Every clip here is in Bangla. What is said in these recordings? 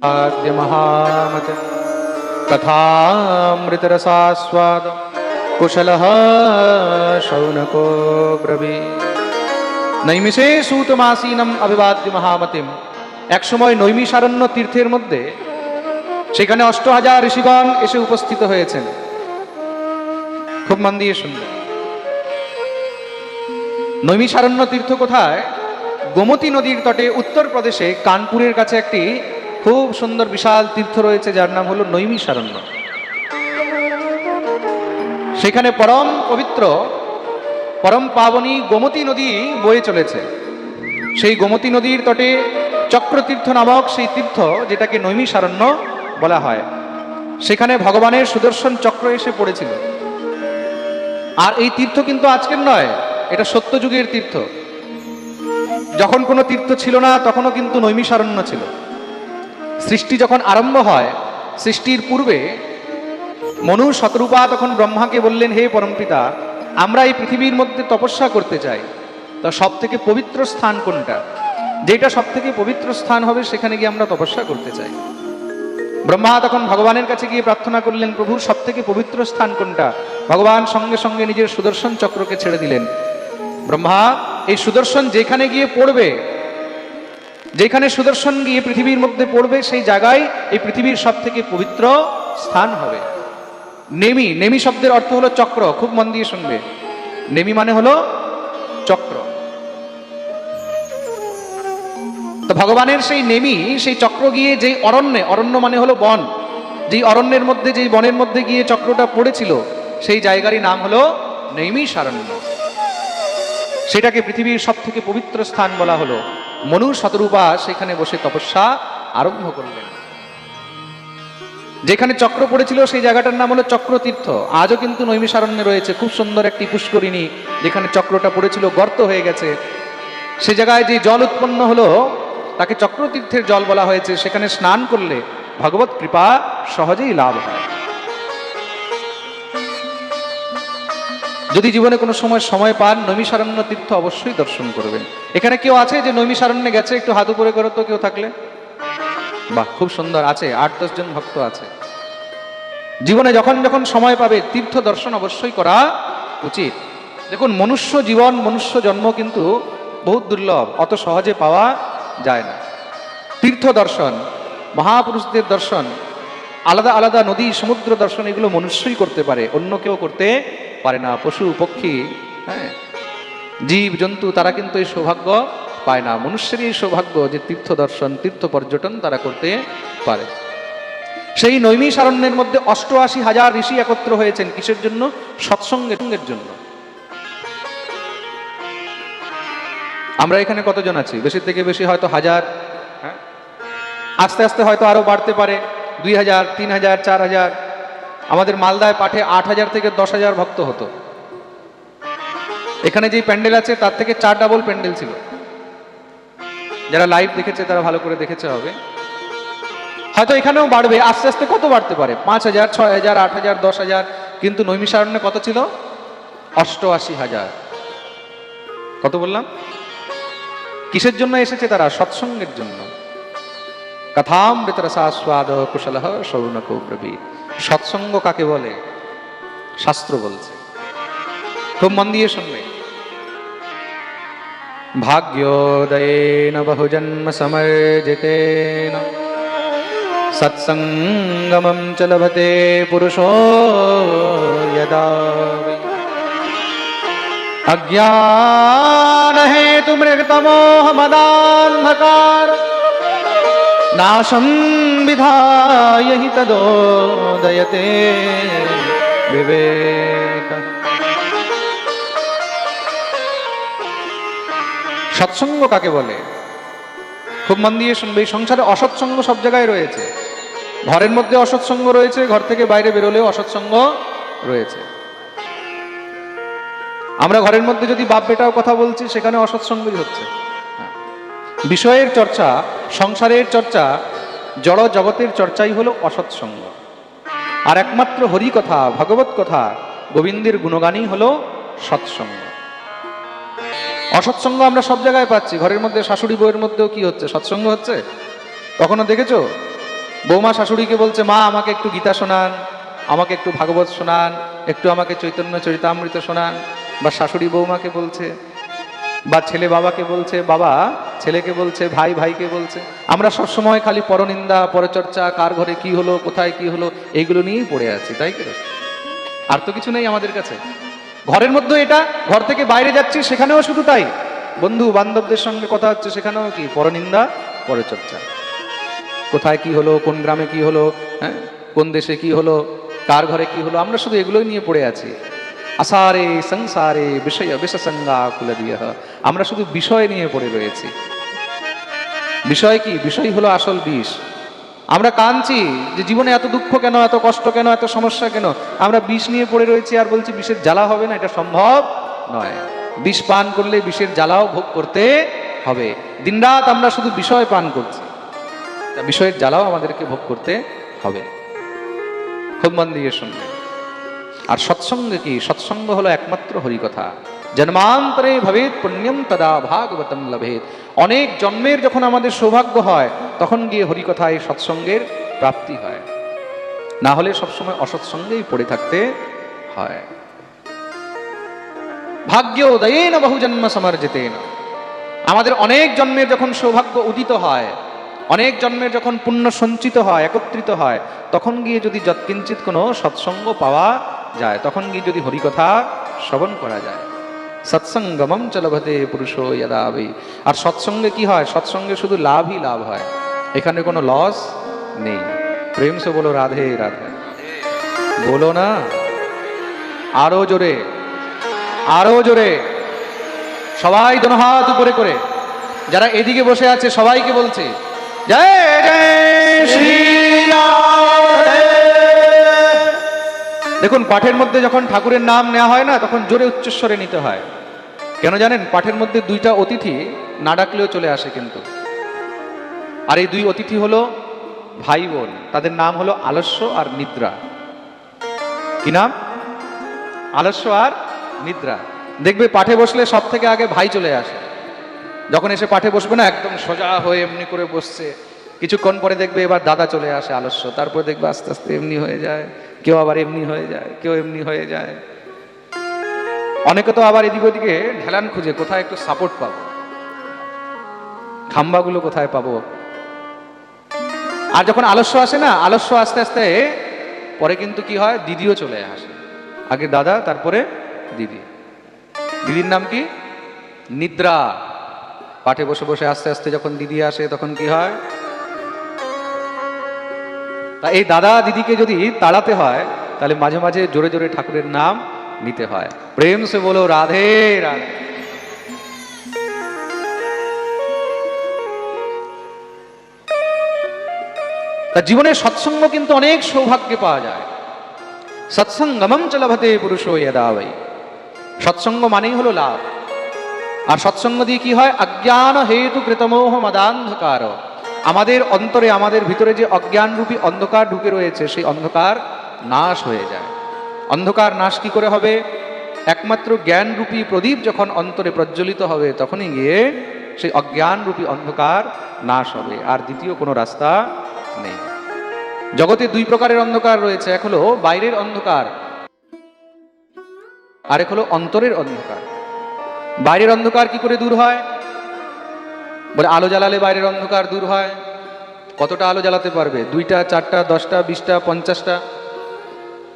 आद्य महामत कथामृतरसास्वाद कुशलः शौनको ब्रवी নৈমিষে সূতমাসীনম অভিবাদ্য মহামতিম একসময় নৈমিষারণ্য তীর্থের মধ্যে সেখানে অষ্ট হাজার ঋষিগণ এসে উপস্থিত হয়েছেন খুব মন দিয়ে শুনবেন নৈমিষারণ্য তীর্থ কোথায় গোমতী নদীর তটে উত্তরপ্রদেশে কানপুরের কাছে একটি খুব সুন্দর বিশাল তীর্থ রয়েছে, যার নাম হলো নৈমিষারণ্য সেখানে পরম পবিত্র, পরম পাবনী গোমতী নদী বয়ে চলেছে। সেই গোমতী নদীর তটে চক্রতীর্থ নামক সেই তীর্থ, যেটাকে নৈমিষারণ্য বলা হয়। সেখানে ভগবানের সুদর্শন চক্র এসে পড়েছিল। আর এই তীর্থ কিন্তু আজকের নয়, এটা সত্যযুগের তীর্থ। যখন কোনো তীর্থ ছিল না, তখনও কিন্তু নৈমিষারণ্য ছিল। সৃষ্টি যখন আরম্ভ হয়, সৃষ্টির পূর্বে মনু শতরূপা তখন ব্রহ্মাকে বললেন, হে পরমপিতা আমরা এই পৃথিবীর মধ্যে তপস্যা করতে চাই। তা সব থেকে পবিত্র স্থান কোনটা? যেটা সব থেকে পবিত্র স্থান হবে, সেখানে গিয়ে আমরা তপস্যা করতে চাই। ব্রহ্মা তখন ভগবানের কাছে গিয়ে প্রার্থনা করলেন প্রভুর সব থেকে পবিত্র স্থান কোনটা? ভগবান সঙ্গে সঙ্গে নিজের সুদর্শন চক্রকে ছেড়ে দিলেন। ব্রহ্মা, এই সুদর্শন যেখানে গিয়ে পড়বে যেখানে সুদর্শন গিয়ে পৃথিবীর মধ্যে পড়বে, সেই জায়গায় এই পৃথিবীর সব থেকে পবিত্র স্থান হবে। নেমি নেমি শব্দের অর্থ হলো চক্র, খুব মন দিয়ে শুনবে। নেমি মানে হলো চক্র। তো ভগবানের সেই নেমি, সেই চক্র গিয়ে যেই অরণ্যে, অরণ্য মানে হলো বন। যেই অরণ্যের মধ্যে, যেই বনের মধ্যে গিয়ে চক্রটা পড়েছিল, সেই জায়গারই নাম হলো নৈমিষারণ্য সেটাকে পৃথিবীর সব থেকে পবিত্র স্থান বলা হলো। মনু শতরূপা সেখানে বসে তপস্যা আরম্ভ করলেন। যেখানে চক্র পড়েছিল, সেই জায়গাটার নাম হলো চক্রতীর্থ। আজও কিন্তু নৈমিষারণ্যে রয়েছে। খুব সুন্দর একটি পুষ্করিণী, যেখানে চক্রটা পড়েছিল, গর্ত হয়ে গেছে। সে জায়গায় যে জল উৎপন্ন হলো, তাকে চক্রতীর্থের জল বলা হয়েছে। সেখানে স্নান করলে ভগবত কৃপা সহজেই লাভ হয়। যদি জীবনে কোনো সময় সময় পান নৈমিষারণ্য তীর্থ অবশ্যই দর্শন করবেন। এখানে কেউ আছে যে নৈমিষারণ্যে গেছে? একটু হাত উপরে করো তো কেউ থাকলে। বাহ, খুব সুন্দর, আছে, আট, দশ জন ভক্ত আছে। জীবনে যখন যখন সময় পাবে, তীর্থ দর্শন অবশ্যই করা উচিত। দেখুন, মনুষ্য জীবন, মনুষ্য জন্ম কিন্তু বহুত দুর্লভ, অত সহজে পাওয়া যায় না। তীর্থ দর্শন, মহাপুরুষদের দর্শন, আলাদা আলাদা নদী, সমুদ্র দর্শন, এগুলো মনুষ্যই করতে পারে, অন্য কেউ করতে পারে না পশু, পক্ষী হ্যাঁ? জীব, জন্তু, তারা কিন্তু এই সৌভাগ্য পায় না। মনুষ্যেরই এই সৌভাগ্য যে তীর্থ দর্শন তীর্থ পর্যটন তারা করতে পারে। সেই নৈমিষারণ্যের মধ্যে অষ্টআশি হাজার ঋষি একত্র হয়েছেন। কিসের জন্য? সৎসঙ্গের জন্য। আমরা এখানে কতজন আছি? বেশি থেকে বেশি হয়তো হাজার হ্যাঁ? আস্তে আস্তে হয়তো আরও বাড়তে পারে। দুই হাজার, তিন হাজার, চার হাজার। আমাদের মালদায় পাঠে আট হাজার থেকে দশ হাজার ভক্ত হতো। এখানে যে প্যান্ডেল আছে, তার থেকে চার ডাবল প্যান্ডেল ছিল। যারা লাইভ দেখেছে, তারা ভালো করে দেখেছে হবে। হয়তো এখানেও বাড়বে, আস্তে আস্তে কত বাড়তে পারে? পাঁচ হাজার, ছয় হাজার, আট হাজার, দশ হাজার, কিন্তু নৈমিষারণ্যে কত ছিল? অষ্টআশি হাজার। কত বললাম? কিসের জন্য এসেছে তারা? সৎসঙ্গের জন্য। কথামৃতরসাস্বাদ কুশল সৌনক ব্রবী সৎসঙ্গ কাকে বলে? শাস্ত্র বলছে। খুব মন দিয়ে শুনবে। ভাগ্যোদয়েন বহুজন্ম সমর্জিতেন। সৎসঙ্গমম চলভতে পুরুষো যদা। অজ্ঞান হেতু মৃগতমোহ মদান্ধকার। नाशं विधाय हि तदोदयते विवेक সৎসঙ্গ কাকে বলে খুব মন দিয়ে শুনবে এই সংসারে অসৎসঙ্গ সব জায়গায় রয়েছে ঘরের মধ্যে অসৎসঙ্গ রয়েছে ঘর থেকে বাইরে বেরোলেও অসৎসঙ্গ রয়েছে আমরা ঘরের মধ্যে যদি বাপ বেটাও কথা বলছি সেখানে অসৎসঙ্গই হচ্ছে হ্যাঁ। বিষয়ের চর্চা, সংসারের চর্চা জড় জগতের চর্চাই হলো অসৎসঙ্গ। আর একমাত্র হরি কথা ভগবত কথা, গোবিন্দের গুণগানই হলো সৎসঙ্গ। অসৎসঙ্গ আমরা সব জায়গায় পাচ্ছি। ঘরের মধ্যে শাশুড়ি বউয়ের মধ্যেও কি হচ্ছে? সৎসঙ্গ হচ্ছে? কখনো দেখেছ? বৌমা শাশুড়িকে বলছে, মা, আমাকে একটু গীতা শোনান, আমাকে একটু ভাগবত শোনান, একটু আমাকে চৈতন্য চরিতামৃত শোনান। বা শাশুড়ি বৌমাকে বলছে, বা ছেলে বাবাকে বলছে, বাবা ছেলেকে বলছে, ভাই ভাইকে বলছে, আমরা সবসময় খালি পরনিন্দা, পরচর্চা, কার ঘরে কি হলো, কোথায় কি হলো এইগুলো নিয়েই পড়ে আছি, তাই কি আর তো কিছু নেই আমাদের কাছে। ঘরের মধ্যে এটা, ঘর থেকে বাইরে যাচ্ছি, সেখানেও শুধু তাই। বন্ধু, বান্ধবদের সঙ্গে কথা হচ্ছে, সেখানেও কি? পরনিন্দা, পরচর্চা। কোথায় কি হলো, কোন গ্রামে কি হলো হ্যাঁ? কোন দেশে কি হলো, কার ঘরে কি হলো, আমরা শুধু এগুলোই নিয়ে পড়ে আছি। আসারে সংসারে বিষয় বিষসঙ্গা কুলে দিয়ে আমরা শুধু বিষয় নিয়ে পড়ে রয়েছি। বিষয় কি? বিষয় হলো আসল বিষ। আমরা কাঁদছি যে জীবনে এত দুঃখ কেন, এত কষ্ট কেন, এত সমস্যা কেন? আমরা বিষ নিয়ে পড়ে রয়েছি আর বলছি বিষের জ্বালা হবে না, এটা সম্ভব নয়। বিষ পান করলে বিষের জ্বালাও ভোগ করতে হবে। দিনরাত আমরা শুধু বিষয় পান করছি। বিষয়ের জ্বালাও আমাদেরকে ভোগ করতে হবে। খুব মন দিয়ে শুনবে আর সৎসঙ্গ কি? সৎসঙ্গ হলো একমাত্র হরিকথা। জন্মান্তরে ভবেদ পুণ্যম তদা ভাগবতম লভেদ অনেক জন্মের যখন আমাদের সৌভাগ্য হয়, তখন গিয়ে হরিকথায় সৎসঙ্গের প্রাপ্তি হয়। না হলে সবসময় অসৎসঙ্গেই পড়ে থাকতে হয়। ভাগ্য উদয়েন বহু জন্ম সমর্জিতেন। আমাদের অনেক জন্মের যখন সৌভাগ্য উদিত হয়, অনেক জন্মের যখন পুণ্য সঞ্চিত হয়, একত্রিত হয়, তখন গিয়ে যদি যৎকিঞ্চিত কোনো সৎসঙ্গ পাওয়া যায়, তখন গিয়ে যদি হরিকথা শ্রবণ করা যায়? সৎসঙ্গমম চলভতে পুরুষ ইয়াদাবি আর সৎসঙ্গে কি হয়? সৎসঙ্গে শুধু লাভই লাভ হয়। এখানে কোনো লস নেই। প্রেম সে বলো, রাধে রাধে। বলো না। আরও জোরে। আরও জোরে। সবাই হাত উপরে করে। যারা এদিকে বসে আছে, সবাইকে বলছে, জয় জয়, শ্রী দেখুন, পাঠের মধ্যে যখন ঠাকুরের নাম নেওয়া হয় না, তখন জোরে উচ্চস্বরে নিতে হয়। কেন জানেন, পাঠের মধ্যে দুইটা অতিথি না ডাকলেও চলে আসে কিন্তু। আর এই দুই অতিথি হলো ভাই বোন। তাদের নাম হলো আলস্য আর নিদ্রা। কি নাম? আলস্য আর নিদ্রা। দেখবে, পাঠে বসলে সব থেকে আগে ভাই চলে আসে। যখন এসে পাঠে বসবে না, একদম সোজা হয়ে এমনি করে বসছে। কিছুক্ষণ পরে দেখবে এবার দাদা চলে আসে আলস্য। তারপরে দেখবে আস্তে আস্তে এমনি হয়ে যায়। কেউ আবার এমনি হয়ে যায়, কেউ এমনি হয়ে যায়। অনেকে তো আবার এদিক ওদিকে ঢেলান খুঁজে, কোথায় একটু সাপোর্ট পাবো। খাম্বাগুলো কোথায় পাবো? আর যখন আলস্য আসে না, আলস্য আস্তে আস্তে পরে কিন্তু কি হয়? দিদিও চলে আসে। আগে দাদা, তারপরে দিদি। দিদির নাম কি? নিদ্রা। পাঠে বসে বসে আস্তে আস্তে যখন দিদি আসে, তখন কি হয়? তা এই দাদা দিদিকে যদি তাড়াতে হয়, তাহলে মাঝে মাঝে জোরে জোরে ঠাকুরের নাম নিতে হয়। প্রেম সে বলো, রাধে রাধে। তা জীবনে সৎসঙ্গ কিন্তু অনেক সৌভাগ্যে পাওয়া যায়। সৎসঙ্গমম চ লভতে পুরুষ যদাবৈ সৎসঙ্গ মানেই হলো লাভ। আর সৎসঙ্গ দিয়ে কি হয়? অজ্ঞান হেতু কৃতমোহ মদান্ধকার। আমাদের অন্তরে, আমাদের ভিতরে যে অজ্ঞান রূপী অন্ধকার ঢুকে রয়েছে, সেই অন্ধকার নাশ হয়ে যায়। অন্ধকার নাশ কি করে হবে? একমাত্র জ্ঞান রূপী প্রদীপ যখন অন্তরে প্রজ্বলিত হবে, তখনই গিয়ে সেই অজ্ঞান রূপী অন্ধকার নাশ হবে। আর দ্বিতীয় কোনো রাস্তা নেই। জগতে দুই প্রকারের অন্ধকার রয়েছে, এক হলো বাইরের অন্ধকার, আরেক হলো অন্তরের অন্ধকার। বাইরের অন্ধকার কি করে দূর হয়? বলে আলো জ্বালালে বাইরের অন্ধকার দূর হয়। কতটা আলো জ্বালাতে পারবে? দুইটা, চারটা, দশটা, বিশটা, পঞ্চাশটা?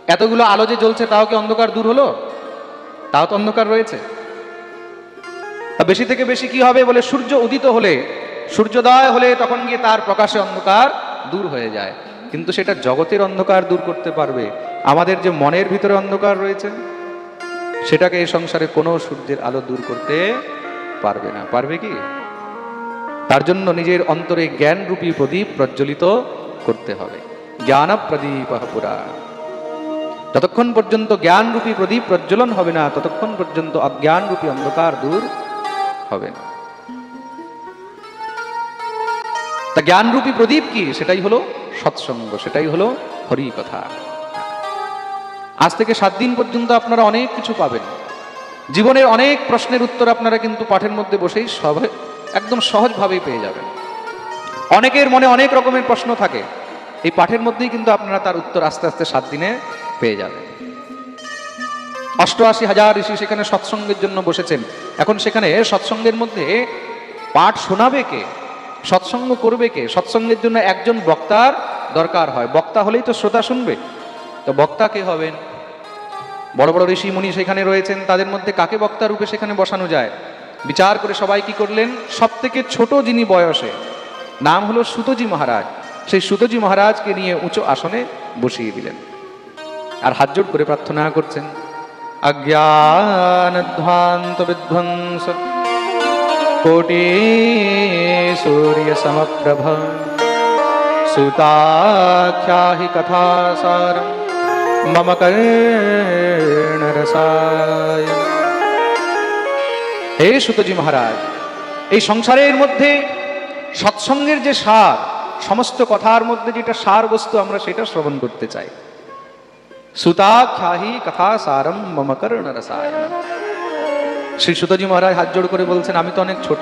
এতগুলো আলো যে জ্বলছে, তাও কি অন্ধকার দূর হলো? তাও তো অন্ধকার রয়েছে। বেশি থেকে বেশি কি হবে বলে সূর্য উদিত হলে, সূর্যোদয় হলে তখন গিয়ে তার প্রকাশে অন্ধকার দূর হয়ে যায়। কিন্তু সেটা জগতের অন্ধকার দূর করতে পারবে। আমাদের যে মনের ভিতরে অন্ধকার রয়েছে, সেটাকে এই সংসারে কোনো সূর্যের আলো দূর করতে পারবে না। পারবে কি? তার জন্য নিজের অন্তরে জ্ঞান রূপী প্রদীপ প্রজ্বলিত করতে হবে। জ্ঞান প্রদীপ পুরা। যতক্ষণ পর্যন্ত জ্ঞান রূপী প্রদীপ প্রজ্বলন হবে না, ততক্ষণ পর্যন্ত অজ্ঞান রূপী অন্ধকার দূর হবে না। তা জ্ঞানরূপী প্রদীপ কি? সেটাই হলো সৎসঙ্গ, সেটাই হলো হরি কথা আজ থেকে সাত দিন পর্যন্ত আপনারা অনেক কিছু পাবেন। জীবনের অনেক প্রশ্নের উত্তর আপনারা কিন্তু পাঠের মধ্যে বসেই সবাই একদম সহজভাবেই পেয়ে যাবেন। অনেকের মনে অনেক রকমের প্রশ্ন থাকে। এই পাঠের মধ্যেই কিন্তু আপনারা তার উত্তর আস্তে আস্তে সাত দিনে পেয়ে যাবেন। অষ্টআশি হাজার ঋষি সেখানে সৎসঙ্গের জন্য বসেছেন। এখন সেখানে সৎসঙ্গের মধ্যে পাঠ শোনাবে কে? সৎসঙ্গ করবে কে? সৎসঙ্গের জন্য একজন বক্তার দরকার হয়। বক্তা হলেই তো শ্রোতা শুনবে। তো বক্তা কে হবেন? বড় বড় ঋষি মুনি সেখানে রয়েছেন। তাদের মধ্যে কাকে বক্তা রূপে সেখানে বসানো যায়? বিচার করে সবাই কি করলেন? সব থেকে ছোট যিনি বয়সে, নাম হলো সুতজি মহারাজ। সেই সুতজি মহারাজকে নিয়ে উঁচু আসনে বসিয়ে দিলেন আর হাত জোড় করে প্রার্থনা করছেন। অজ্ঞানধ্বান্ত বিধ্বংস, কোটি সূর্য সমপ্রভ, সুতাখ্যাহি কথাসার, মম হে সুতজি মহারাজ, এই সংসারের মধ্যে সৎসঙ্গের যে সার, সমস্ত কথার মধ্যে যেটা সার বস্তু আমরা সেটা শ্রবণ করতে চাই। সুতাখ্যাহি কথা সারম মম কর্ণ রসায়ন শ্রী সুতজি মহারাজ হাত জোড় করে বলছেন, আমি তো অনেক ছোট।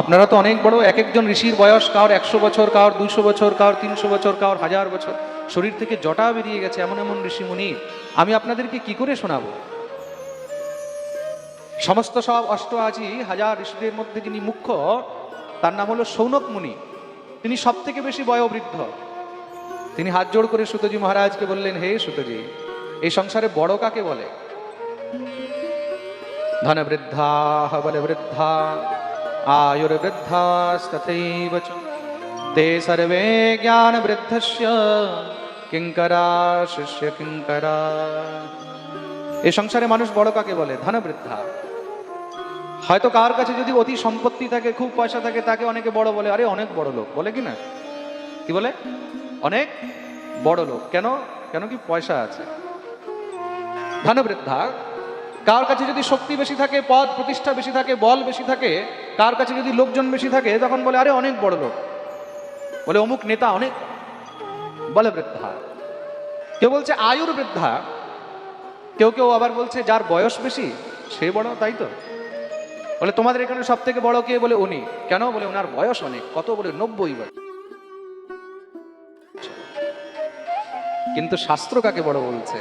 আপনারা তো অনেক বড় এক একজন ঋষির বয়স, কার একশো বছর, কার দুশো বছর, কার তিনশো বছর, কার হাজার বছর। শরীর থেকে জটা বেরিয়ে গেছে এমন এমন ঋষি মুনি আমি আপনাদেরকে কি করে শোনাবো? সমস্ত সব অষ্ট আজি হাজার ঋষিদের মধ্যে যিনি মুখ্য, তার নাম হলো সৌনক মুনি। তিনি সব থেকে বেশি বয়োবৃদ্ধ। তিনি হাত জোড় করে সুতজি মহারাজকে বললেন, হে সুতজি, এই সংসারে বড় কাকে বলে? ধন বৃদ্ধা বল বৃদ্ধা আয়ুর বৃদ্ধা তথৈব তে সর্বে জ্ঞান বৃদ্ধস্য কিঙ্করা শিষ্য কিঙ্করা এই সংসারে মানুষ বড় কাকে বলে? ধন বৃদ্ধা হয়তো কার কাছে যদি অতি সম্পত্তি থাকে, খুব পয়সা থাকে, তাকে অনেকে বড় বলে। আরে, অনেক বড় লোক। বলে কি না? কি বলে? অনেক বড় লোক। কেন? কেন কি পয়সা আছে? ধনবৃদ্ধা, কার কাছে যদি শক্তি বেশি থাকে, পদ প্রতিষ্ঠা বেশি থাকে, বল বেশি থাকে, কার কাছে যদি লোকজন বেশি থাকে, তখন বলে, আরে, অনেক বড় লোক। বলে, অমুক নেতা অনেক। বলে বৃদ্ধা। কেউ বলছে, আয়ুর বৃদ্ধা কেউ কেউ আবার বলছে, যার বয়স বেশি, সে বড়, তাই তো? বলে, তোমাদের এখানে সব থেকে বড় কে? বলে, উনি। কেন? বলে, ওনার বয়স অনেক। কত? বলে, নব্বই বছর কিন্তু শাস্ত্র কাকে বড় বলছে?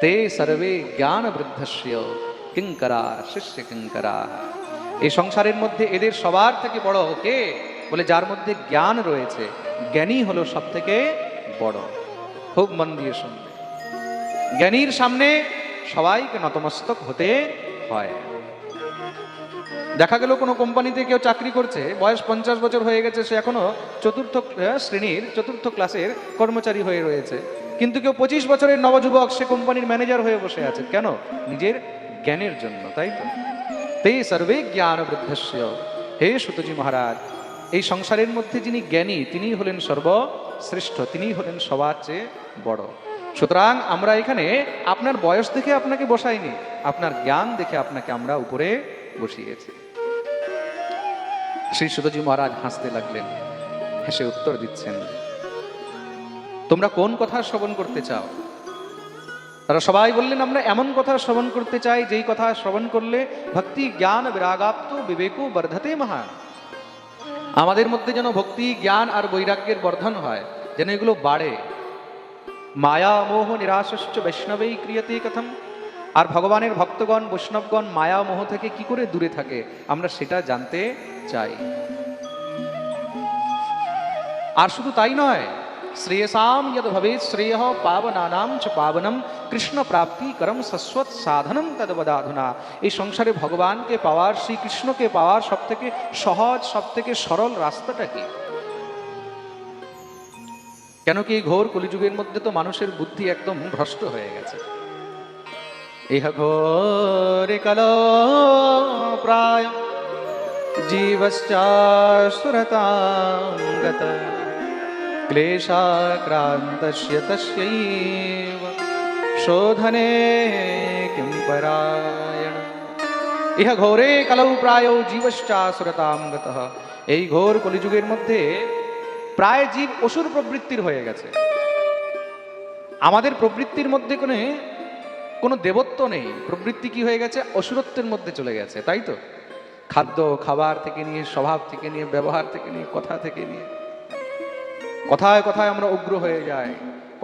তে সর্বে জ্ঞান বৃদ্ধস্য কিঙ্করা শিষ্য কিঙ্করা। এই সংসারের মধ্যে এদের সবার থেকে বড় কে? বলে, যার মধ্যে জ্ঞান রয়েছে, জ্ঞানী হলো সব থেকে বড়। খুব মন দিয়ে শুনবে। জ্ঞানীর সামনে সবাইকে নতমস্তক হতে হয়। দেখা গেল কোনো কোম্পানিতে কেউ চাকরি করছে, বয়স পঞ্চাশ বছর হয়ে গেছে, সে এখনও চতুর্থ শ্রেণির, চতুর্থ ক্লাসের কর্মচারী হয়ে রয়েছে। কিন্তু কেউ পঁচিশ বছরের নবযুবক, সে কোম্পানির ম্যানেজার হয়ে বসে আছে। কেন? নিজের জ্ঞানের জন্য, তাই তো? তে সর্বে জ্ঞান বৃদ্ধস্য। হে সুতজি মহারাজ, এই সংসারের মধ্যে যিনি জ্ঞানী তিনি হলেন সর্বশ্রেষ্ঠ তিনি হলেন সবার চেয়ে বড়। সুতরাং আমরা এখানে আপনার বয়স দেখে আপনাকে বসাইনি, আপনার জ্ঞান দেখে আপনাকে আমরা উপরে বসিয়েছি। শ্রী সুতজি মহারাজ হাসতে লাগলেন, হেসে উত্তর দিচ্ছেন, তোমরা কোন কথা শ্রবণ করতে চাও? তারা সবাই বললেন, আমরা এমন কথা শ্রবণ করতে চাই, যেই কথা শ্রবণ করলে ভক্তি, জ্ঞান, বিরাগাপ্ত, বিবেকু, বর্ধতে মহান। আমাদের মধ্যে যেন ভক্তি, জ্ঞান আর বৈরাগ্যের বর্ধন হয়, যেন এগুলো বাড়ে। মায়া মোহ নিরাশস্য বৈষ্ণবেই ক্রিয়তে কথম। আর ভগবানের ভক্তগণ, বৈষ্ণবগণ মায়া মোহ থেকে কি করে দূরে থাকে, আমরা সেটা জানতে চাই। আর শুধু তাই নয়, শ্রেয়সাম যদ ভবেত শ্রেয় পাবনানাম চ পাবনম কৃষ্ণ প্রাপ্তি করম সস্বত সাধনম তদবদাধুনা। এই সংসারে ভগবানকে পাওয়ার, শ্রীকৃষ্ণকে পাওয়ার সব থেকে সহজ সব থেকে সরল রাস্তাটা কি? কেন কি ঘোর কলিযুগের মধ্যে তো মানুষের বুদ্ধি একদম ভ্রষ্ট হয়ে গেছে। ইহ ঘোরে কল প্রায় জীবশ্চাসুরতাঙ্গত ক্লেশাক্রান্তস্য তস্যৈব। শোধনে কিং পরায়ণ। ইহ ঘোরে কলৌ প্রায় জীবশ্চাসুরতাঙ্গত এই ঘোর কলিযুগের মধ্যে প্রায় জীব অসুর প্রবৃত্তির হয়ে গেছে। আমাদের প্রবৃত্তির মধ্যে কোনো কোনো দেবত্ব নেই। প্রবৃত্তি কি হয়ে গেছে? অসুরত্বের মধ্যে চলে গেছে, তাই তো? খাদ্য, খাবার থেকে নিয়ে, স্বভাব থেকে নিয়ে, ব্যবহার থেকে নিয়ে, কথা থেকে নিয়ে। কথায় কথায় আমরা উগ্র হয়ে যাই।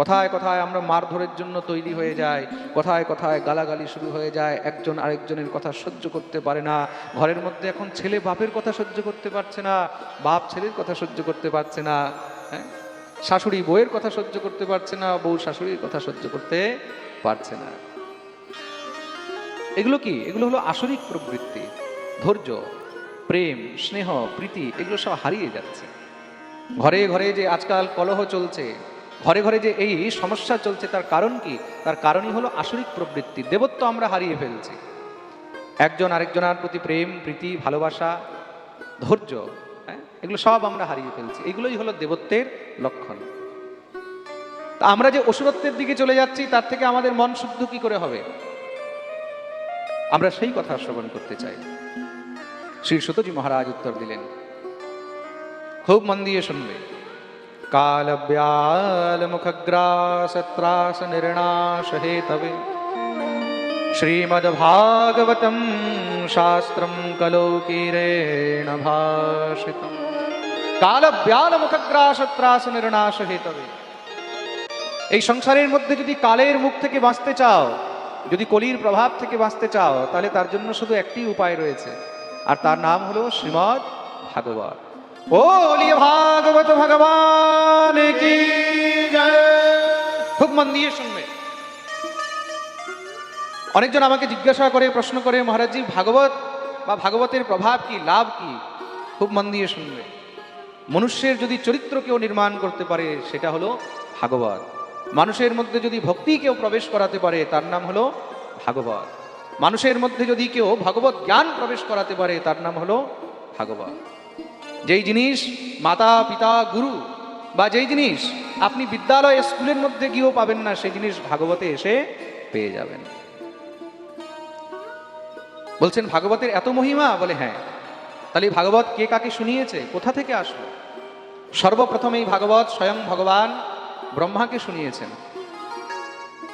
কথায় কথায় আমরা মারধরের জন্য তৈরি হয়ে যাই, কথায় কথায় গালাগালি শুরু হয়ে যায়, একজন আরেকজনের কথা সহ্য করতে পারে না, ঘরের মধ্যে এখন ছেলে বাপের কথা সহ্য করতে পারছে না, বাপ ছেলের কথা সহ্য করতে পারছে না হ্যাঁ? শাশুড়ি বউয়ের কথা সহ্য করতে পারছে না, বউ শাশুড়ির কথা সহ্য করতে পারছে না। এগুলো কি? এগুলো হলো আসরিক প্রবৃত্তি, ধৈর্য, প্রেম, স্নেহ, প্রীতি, এগুলো সব হারিয়ে যাচ্ছে। ঘরে ঘরে যে আজকাল কলহ চলছে ঘরে ঘরে যে এই সমস্যা চলছে, তার কারণ কি? তার কারণই হলো আসরিক প্রবৃত্তি। দেবত্ব আমরা হারিয়ে ফেলছি। একজন আরেকজনের প্রতি প্রেম, প্রীতি, ভালোবাসা, ধৈর্য হ্যাঁ? এগুলো সব আমরা হারিয়ে ফেলছি। এগুলোই হলো দেবত্বের লক্ষণ। তা আমরা যে অসুরত্বের দিকে চলে যাচ্ছি, তার থেকে আমাদের মন শুদ্ধ কি করে হবে? আমরা সেই কথা শ্রবণ করতে চাই। শ্রী সুতজি মহারাজ উত্তর দিলেন, খুব মন দিয়ে শুনবে। কলোকিরেণ ভাষিতম কাল মুখগ্রাস ত্রাস হেতবে এই সংসারের মধ্যে যদি কালের মুখ থেকে বাঁচতে চাও, যদি কলির প্রভাব থেকে বাঁচতে চাও, তাহলে তার জন্য শুধু একটি উপায় রয়েছে। আর তার নাম হলো শ্রীমদ ভাগবত ও বলিয়ে ভাগবত ভগবান কি খুব মন দিয়ে শুনবে অনেকজন আমাকে জিজ্ঞাসা করে, প্রশ্ন করে মহারাজজি ভাগবত বা ভাগবতের প্রভাব কি, লাভ কি? খুব মন দিয়ে শুনবে। মনুষ্যের যদি চরিত্র কেউ নির্মাণ করতে পারে, সেটা হলো ভাগবত। মানুষের মধ্যে যদি ভক্তি কেউ প্রবেশ করাতে পারে, তার নাম হলো ভাগবত। মানুষের মধ্যে যদি কেউ ভগবত জ্ঞান প্রবেশ করাতে পারে, তার নাম হলো ভাগবত। যেই জিনিস মাতা, পিতা, গুরু বা যেই জিনিস আপনি বিদ্যালয়, স্কুলের মধ্যে গিয়েও পাবেন না, সেই জিনিস ভাগবতে এসে পেয়ে যাবেন। বলছেন, ভাগবতের এত মহিমা? বলে হ্যাঁ। তাহলে ভাগবত কে কাকে শুনিয়েছে? কোথা থেকে আসলো? সর্বপ্রথম এই ভাগবত স্বয়ং ভগবান ব্রহ্মাকে শুনিয়েছেন।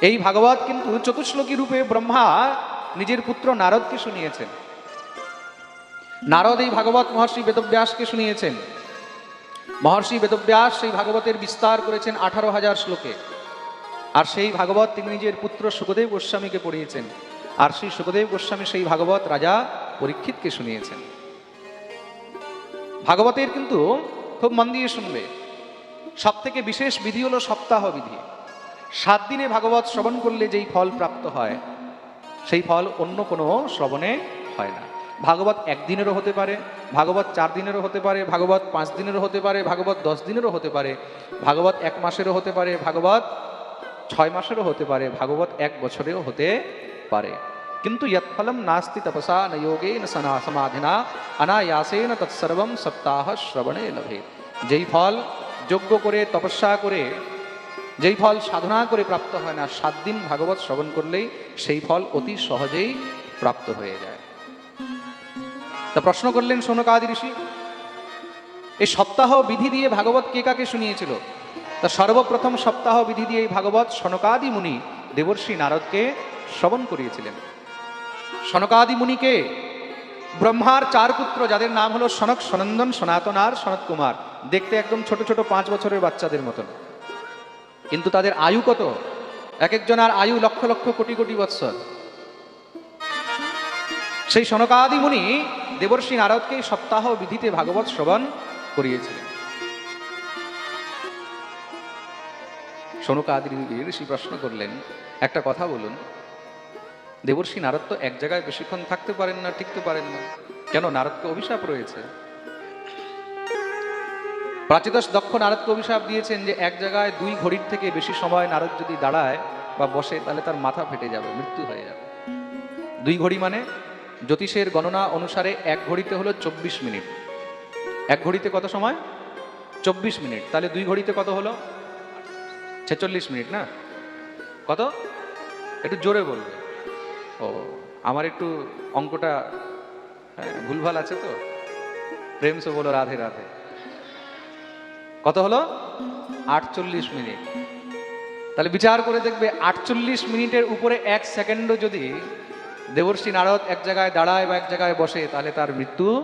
এই ভাগবত কিন্তু চতুশ্লোকী রূপে ব্রহ্মা নিজের পুত্র নারদকে শুনিয়েছেন। নারদ এই ভাগবত মহর্ষি বেদব্যাসকে শুনিয়েছেন। মহর্ষি বেদব্যাস সেই ভাগবতের বিস্তার করেছেন আঠারো হাজার শ্লোকে। আর সেই ভাগবত তিনি নিজের পুত্র সুখদেব গোস্বামীকে পড়িয়েছেন। আর সেই সুখদেব গোস্বামী সেই ভাগবত রাজা পরীক্ষিতকে শুনিয়েছেন। ভাগবতের কিন্তু খুব মন দিয়ে শুনবে। সব থেকে বিশেষ বিধি হলো সপ্তাহ বিধি সাত দিনে ভাগবত শ্রবণ করলে যেই ফল প্রাপ্ত হয়, সেই ফল অন্য কোনো শ্রবণে হয় না। ভাগবত একদিনেরও হতে পারে, ভাগবত চার দিনেরও হতে পারে, ভাগবত পাঁচ দিনেরও হতে পারে, ভাগবত দশ দিনেরও হতে পারে, ভাগবত এক মাসেরও হতে পারে, ভাগবত ছয় মাসেরও হতে পারে, ভাগবত এক বছরেও হতে পারে। কিন্তু যৎফলম নাস্তি তপসা ন যোগে ন সনা সমাধিনা, অনায়াসেন তৎসর্বম সপ্তাহ শ্রবণে লভে। যেই ফল যজ্ঞ করে, তপস্যা করে, যেই ফল সাধনা করে প্রাপ্ত হয় না সাত দিন ভাগবত শ্রবণ করলেই সেই ফল অতি সহজেই প্রাপ্ত হয়ে যায়। তা প্রশ্ন করলেন সোনকাদি ঋষি এই সপ্তাহ বিধি দিয়ে ভাগবত কে কাকে শুনিয়েছিল? তা সর্বপ্রথম সপ্তাহ বিধি দিয়ে এই ভাগবত সনকাদি মুনি দেবর্ষি নারদকে শ্রবণ করিয়েছিলেন। সনকাদি মুনিকে ব্রহ্মার চার পুত্র, যাদের নাম হলো সনক, সনন্দন, সনাতন আর সনত কুমার। দেখতে একদম ছোট ছোট পাঁচ বছরের বাচ্চাদের মতন। কিন্তু তাদের আয়ু কত? এক একজনের আয়ু লক্ষ লক্ষ কোটি কোটি বৎসর। সেই সনকাদি মুনি দেবর্ষি নারদকে সপ্তাহ বিধিতে ভাগবত শ্রবণ করিয়েছিলেন। সনকাদি ঋষি প্রশ্ন করলেন, একটা কথা বলুন, দেবর্ষি নারদ তো এক জায়গায় বেশিক্ষণ থাকতে পারেন না, টিকতে পারেন না। কেন নারদকে অভিশাপ রয়েছে? প্রাচীদশ দক্ষ নারদকে অভিশাপ দিয়েছেন যে এক জায়গায় দুই ঘড়ির থেকে বেশি সময় নারদ যদি দাঁড়ায় বা বসে, তাহলে তার মাথা ফেটে যাবে, মৃত্যু হয়ে যাবে। দুই ঘড়ি মানে জ্যোতিষের গণনা অনুসারে এক ঘড়িতে হলো চব্বিশ মিনিট। এক ঘড়িতে কত সময়? চব্বিশ মিনিট। তাহলে দুই ঘড়িতে কত হলো? ছেচল্লিশ মিনিট, না? কত? একটু জোরে বলবে। ও, আমার একটু অঙ্কটা ভুলভাল আছে তো? প্রেম সে বলো রাধে রাধে। কত হলো? আটচল্লিশ মিনিট। তাহলে বিচার করে দেখবে আটচল্লিশ মিনিটের উপরে এক সেকেন্ডও যদি দেবর্ষী নারদ এক জায়গায় দাঁড়ায় বা এক জায়গায় বসে, তাহলে তার মৃত্যু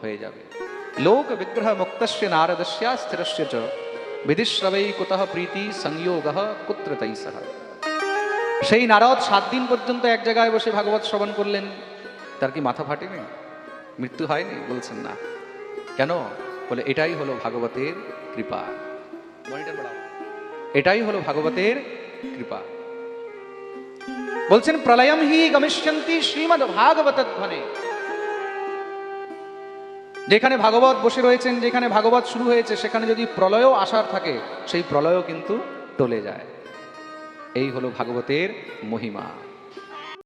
হয়ে যাবে। লোক বিগ্রহ মুক্তস্য নারদস্য স্থিরস্য চ। বিধিশ্রবৈ কুতঃ প্রীতি সংযোগ কুত্র তৈ সহ। সেই নারদ সাত দিন পর্যন্ত এক জায়গায় বসে ভাগবত শ্রবণ করলেন। তার কি মাথা ফাটেনি? মৃত্যু হয়নি? বলছেন না। কেন? বলে, এটাই হলো ভাগবতের কৃপা। এটাই হলো ভাগবতের কৃপা। বলছেন, প্রলয়ম হি গমিষ্যন্তি শ্রীমদ ভাগবত ধ্বনে। যেখানে ভাগবত বসে রয়েছেন, যেখানে ভাগবত শুরু হয়েছে, সেখানে যদি প্রলয়ও আসার থাকে, সেই প্রলয়ও কিন্তু টলে যায়। এই হলো ভাগবতের মহিমা।